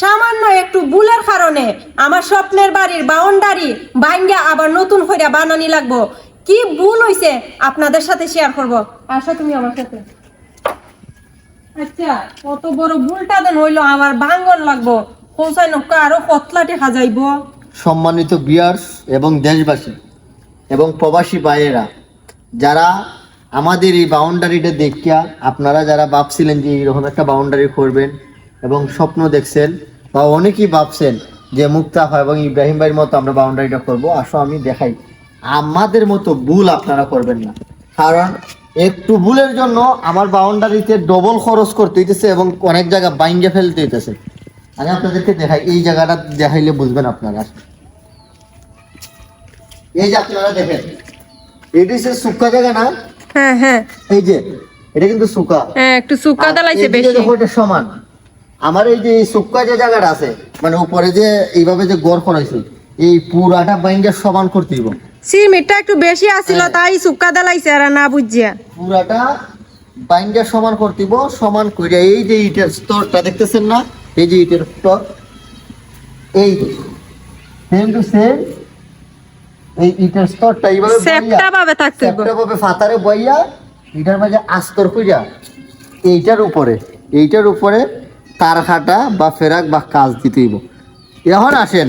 সামান্য একটু ভুলের কারণে আমার স্বপ্নের বাড়ির বাউন্ডারি ভাঙ্গা আবার নতুন হইয়া বানানি লাগবো। কি ভুল হইছে আপনাদের সাথে শেয়ার করব? আসো তুমি আমার সাথে। আচ্ছা কত বড় ভুলটা দেন হইল আমার ভাঙ্গন লাগবো। কোথায় নৌকা আরও কতলা টেকা যাইবো সম্মানিত বিয়ার্স এবং দেশবাসী এবং প্রবাসী ভাইয়েরা, যারা আমাদের এই বাউন্ডারিটা দেখিয়া আপনারা যারা ভাবছিলেন যে এরকম একটা বাউন্ডারি করবেন এবং স্বপ্ন দেখছেন বা অনেকেই ভাবছেন যে মুক্তাফা এবং ইব্রাহিম ভাইয়ের মতো আমরা বাউন্ডারিটা করব। আসো আমি দেখাই। আমাদের মতো ভুল আপনারা করবেন না। কারণ একটু ভুলের জন্য আমার বাউন্ডারিতে ডবল খরচ করতে হইতেছে এবং অনেক জায়গা বাইঙ্গে ফেলতে হইতেছে। আমি আপনাদেরকে দেখাই এই জায়গাটা দেখাইলে বুঝবেন আপনারা। এই যে আপনারা দেখেন এটি হচ্ছে শুকা জায়গা না? হ্যাঁ হ্যাঁ। এই যে এটা কিন্তু শুকা হ্যাঁ একটু সুকা দালাইছে বেশি। সমান। আমার এই যে এই শুকা যে জায়গাটা আছে মানে উপরে যে এইভাবে যে গড় করাইছে এই পুরাটা বাইঙ্গা সমান করতে দিব সিমেন্টটা একটু বেশি আসছিল হ্যাঁ। তাই সুকা দালাইছে আর না বুঝিয়া পুরাটা বাইঙ্গা সমান করতে দিব সমান করে এই যে ইটের স্তরটা দেখতেছেন না এই যে ইটের স্তর এই সেম টু সেম এই ইটের স্তরটা এইভাবে সেপটা ভাবে থাকতে। সেপটা ভাবে ফাতারে বইয়া এটার মাঝে আস্তর কইরা এইটার উপরে এইটার উপরে তার খাটা বা ফেরাক বা কাজ দিতে হইব। এখন আসেন,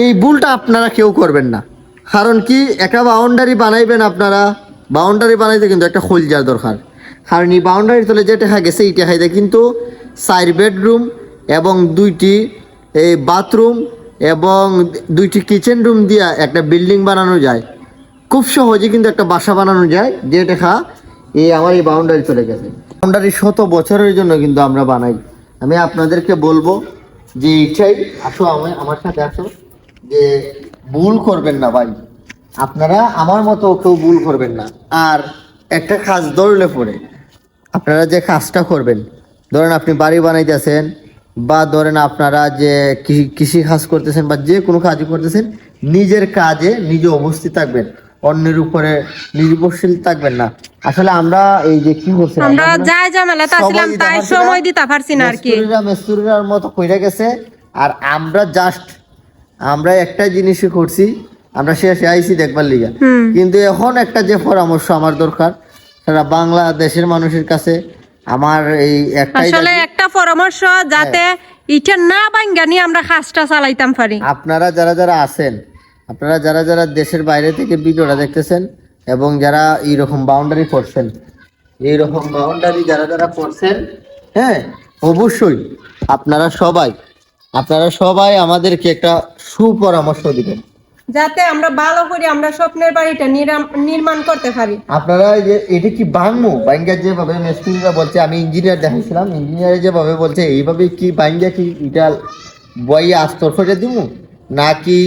এই ভুলটা আপনারা কেউ করবেন না। কারণ কি, একটা বাউন্ডারি বানাইবেন আপনারা বাউন্ডারি বানাইতে কিন্তু একটা খোলজার দরকার। কারণ এই বাউন্ডারি তলে যে টেকা গেছে, এই টেকাইতে কিন্তু চার বেডরুম এবং দুইটি এই বাথরুম এবং দুইটি কিচেন রুম দিয়া একটা বিল্ডিং বানানো যায়। খুব সহজে কিন্তু একটা বাসা বানানো যায়, যে টেকা এই আমার এই বাউন্ডারি চলে গেছে। বাউন্ডারি শত বছরের জন্য কিন্তু আমরা বানাই। আমি আপনাদেরকে বলব যে এইটাই আসো আমি আমার সাথে আসো, যে ভুল করবেন না ভাই। আপনারা আমার মতো কেউ ভুল করবেন না। আর একটা কাজ ধরলে পরে, আপনারা যে কাজটা করবেন, ধরেন আপনি বাড়ি বানাইতেছেন, বা ধরেন আপনারা যে কৃষি- কৃষি কাজ করতেছেন, বা যে কোনো কাজই করতেছেন, নিজের কাজে নিজে অবস্থিত থাকবেন। অন্যের উপরে নির্ভরশীল থাকবেন না। আসলে আমরা এই যে কি করছি আমরা যাই ঝামেলাতে আসছিলাম তাই সময় দিতে পারছি না আর কি। মেস্তুরিরার মতো কইরা গেছে আর আমরা জাস্ট আমরা একটা জিনিসই করছি আমরা শেষে আইছি দেখবার লিগা। কিন্তু এখন একটা যে পরামর্শ আমার দরকার সেটা বাংলাদেশের মানুষের কাছে আমার এই একটাই আসলে একটা পরামর্শ যাতে ইটা না বাঙ্গানি আমরা কাজটা চালাইতাম পারি। আপনারা যারা যারা আছেন আপনারা যারা যারা দেশের বাইরে থেকে ভিডিওটা দেখতেছেন এবং যারা এইরকম বাউন্ডারি করছেন এইরকম বাউন্ডারি যারা যারা করছেন হ্যাঁ অবশ্যই আপনারা সবাই আপনারা সবাই আমাদেরকে একটা সুপরামর্শ দিবেন। যাতে আমরা ভালো করে আমরা স্বপ্নের বাড়িটা নিরাম- নির্মাণ করতে পারি। আপনারা এই যে এটা কি বাংমু বাইঙ্গা যেভাবে মিস্ত্রিরা বলছে আমি ইঞ্জিনিয়ার দেখাইছিলাম ইঞ্জিনিয়ার যেভাবে বলছে এইভাবে কি বাইঙ্গা কি এটা বইয়ে আস্তর করে দিমু? নাকি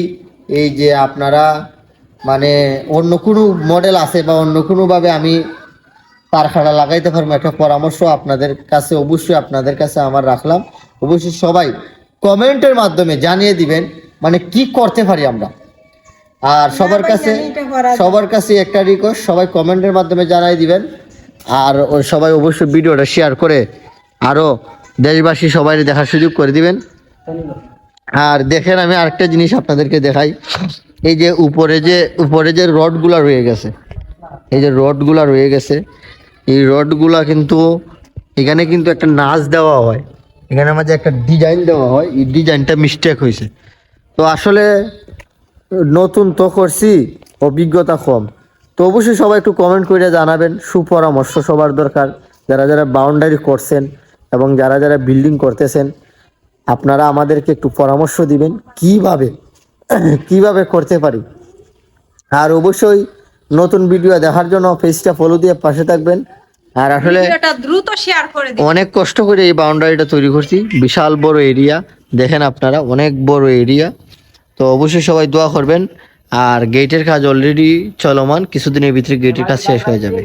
এই যে আপনারা মানে অন্য কোনো মডেল আছে বা অন্য কোনোভাবে আমি কারখানা লাগাইতে পারব একটা পরামর্শ আপনাদের কাছে অবশ্যই আপনাদের কাছে আমার রাখলাম। অবশ্যই সবাই কমেন্টের মাধ্যমে জানিয়ে দিবেন মানে কি করতে পারি আমরা। আর সবার কাছে। সবার কাছে একটা রিকোয়েস্ট সবাই কমেন্টের মাধ্যমে জানাই দিবেন। আর সবাই অবশ্যই ভিডিওটা শেয়ার করে আরও দেশবাসী সবাই দেখার সুযোগ করে দিবেন। আর দেখেন আমি আরেকটা জিনিস আপনাদেরকে দেখাই। এই যে উপরে যে উপরে যে রডগুলা রয়ে গেছে, এই যে রডগুলা রয়ে গেছে, এই রডগুলা কিন্তু এখানে কিন্তু একটা নাচ দেওয়া হয়। এখানে মাঝে একটা ডিজাইন দেওয়া হয়, এই ডিজাইনটা মিস্টেক হয়েছে। তো আসলে নতুন তো করছি, অভিজ্ঞতা কম। তো অবশ্যই সবাই একটু কমেন্ট করে জানাবেন, সুপরামর্শ সবার দরকার। যারা যারা বাউন্ডারি করছেন এবং যারা যারা বিল্ডিং করতেছেন আপনারা আমাদেরকে একটু পরামর্শ দিবেন কীভাবে কীভাবে করতে পারি। আর অবশ্যই নতুন ভিডিও দেখার জন্য পেজটা ফলো দিয়ে পাশে থাকবেন। আর আসলে দ্রুত শেয়ার করে অনেক কষ্ট করে এই বাউন্ডারিটা তৈরি করছি। বিশাল বড় এরিয়া দেখেন আপনারা অনেক বড় এরিয়া তো অবশ্যই সবাই দোয়া করবেন। আর গেটের কাজ অলরেডি চলমান। কিছুদিনের ভিতরে গেটের কাজ শেষ হয়ে যাবে।